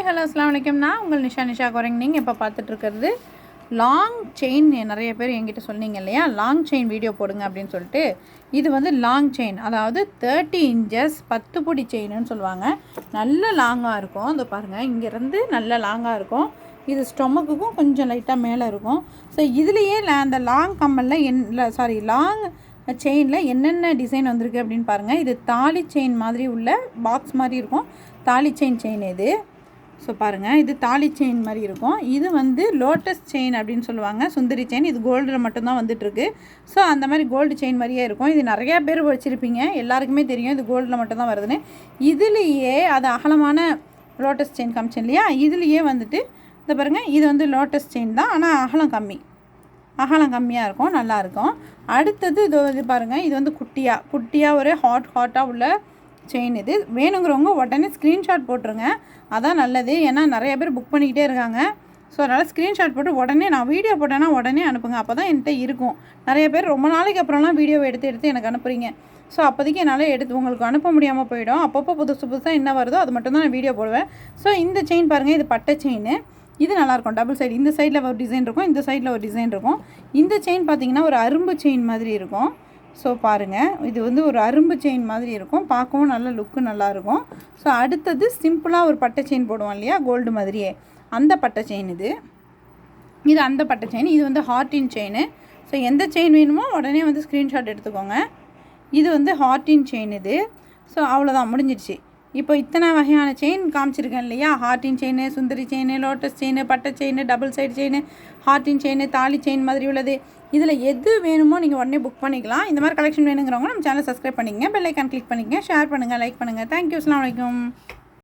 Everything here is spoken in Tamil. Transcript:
ஹாய் ஹலோ அஸ்லாம் வலைக்கம் நான் உங்கள் நிஷா நிஷா குரங் நீங்கள் இப்போ பார்த்துட்ருக்கிறது லாங் செயின் நிறைய பேர் என்கிட்ட சொன்னீங்க இல்லையா? லாங் செயின் வீடியோ போடுங்க அப்படின்னு சொல்லிட்டு. இது வந்து லாங் செயின் அதாவது தேர்ட்டி இன்ச்சஸ் பத்து பொடி செயின்னு சொல்லுவாங்க. நல்ல லாங்காக இருக்கும். இந்த பாருங்கள் இங்கேருந்து நல்ல லாங்காக இருக்கும். இது ஸ்டொமக்குக்கும் கொஞ்சம் லைட்டாக மேலே இருக்கும். ஸோ இதுலேயே அந்த லாங் கம்மலில் என் சாரி லாங் செயினில் என்னென்ன டிசைன் வந்திருக்கு அப்படின்னு பாருங்கள் இது தாலி செயின் மாதிரி உள்ள பாக்ஸ் மாதிரி இருக்கும். தாலி செயின் செயின் இது. ஸோ பாருங்கள் இது தாலி செயின் மாதிரி இருக்கும். இது வந்து லோட்டஸ் செயின் அப்படின்னு சொல்லுவாங்க. சுந்தரி செயின் இது கோல்டில் மட்டும்தான் வந்துட்டுருக்கு. ஸோ அந்த மாதிரி கோல்டு செயின் மாதிரியே இருக்கும். இது நிறையா பேர் வச்சுருப்பீங்க. எல்லாருக்குமே தெரியும். இது கோல்டில் மட்டும்தான் வருதுன்னு. இதுலேயே அது அகலமான லோட்டஸ் செயின் காமிச்சேன் இல்லையா? இதுலேயே வந்துட்டு இந்த பாருங்கள் இது வந்து லோட்டஸ் செயின் தான். ஆனால் அகலம் கம்மி. அகலம் கம்மியாக இருக்கும். நல்லாயிருக்கும் அடுத்தது இது இது பாருங்கள் இது வந்து குட்டியாக குட்டியாக ஒரு ஹாட் ஹாட்டாக உள்ள செயின் இது. வேணுங்கிறவங்க உடனே ஸ்க்ரீன்ஷாட் போட்டுருங்க. அதான் நல்லது. ஏன்னா நிறைய பேர் புக் பண்ணிக்கிட்டே இருக்காங்க. ஸோ அதனால் ஸ்க்ரீன்ஷாட் போட்டு உடனே நான் வீடியோ போட்டேன்னா உடனே அனுப்புங்க. அப்போ தான் என்கிட்ட இருக்கும். நிறைய பேர் ரொம்ப நாளைக்கு அப்புறம்லாம் வீடியோவை எடுத்து எடுத்து எனக்கு அனுப்புகிறீங்க ஸோ அப்போதைக்கு என்னால் எடுத்து உங்களுக்கு அனுப்ப முடியாமல் போயிடும். அப்பப்போ புதுசு புதுசாக என்ன வருதோ அது மட்டும் தான் நான் வீடியோ போடுவேன். ஸோ இந்த செயின் பாருங்கள் இது பட்டை செயின் இது நல்லாயிருக்கும் டபுள் சைடு இந்த சைடில் ஒரு டிசைன் இருக்கும். இந்த சைடில் ஒரு டிசைன் இருக்கும். இந்த செயின் பார்த்திங்கன்னா ஒரு அரும்பு செயின் மாதிரி இருக்கும். ஸோ பாருங்கள் இது வந்து ஒரு அரும்பு செயின் மாதிரி இருக்கும். பார்க்கவும் நல்ல லுக்கு நல்லாயிருக்கும் ஸோ அடுத்தது சிம்பிளாக ஒரு பட்டை செயின் போடுவோம் இல்லையா? கோல்டு மாதிரியே. அந்த பட்டை செயின் இது. இது அந்த பட்டை செயின் இது வந்து ஹார்டின் செயின் ஸோ எந்த செயின் வேணுமோ உடனே வந்து ஸ்க்ரீன்ஷாட் எடுத்துக்கோங்க. இது வந்து ஹார்டின் செயின் இது. ஸோ அவ்வளோதான் முடிஞ்சிடுச்சு. இப்போ இத்தனை வகையான செயின் காமிச்சிருக்கேன் இல்லையா? ஹார்டின் செயின் சுந்தரி செயின் லோட்டஸ் செயின் பட்டை செயின் டபுள் சைடு செயின் ஹார்டின் செயின் தாலி செயின் மாதிரி உள்ளது. இதில் எது வேணுமோ நீங்கள் உடனே புக் பண்ணிக்கலாம். இந்த மாதிரி கலெக்ஷன் வேணுங்கிறவங்க நம்ம சேனல் சப்ஸ்கிரைப் பண்ணிக்கங்க பெல் ஐக்கான் கிளிக் பண்ணிக்கங்க ஷேர் பண்ணுங்கள் லைக் பண்ணுங்கள் தேங்க்யூ அஸ்லாம் வலைக்கம்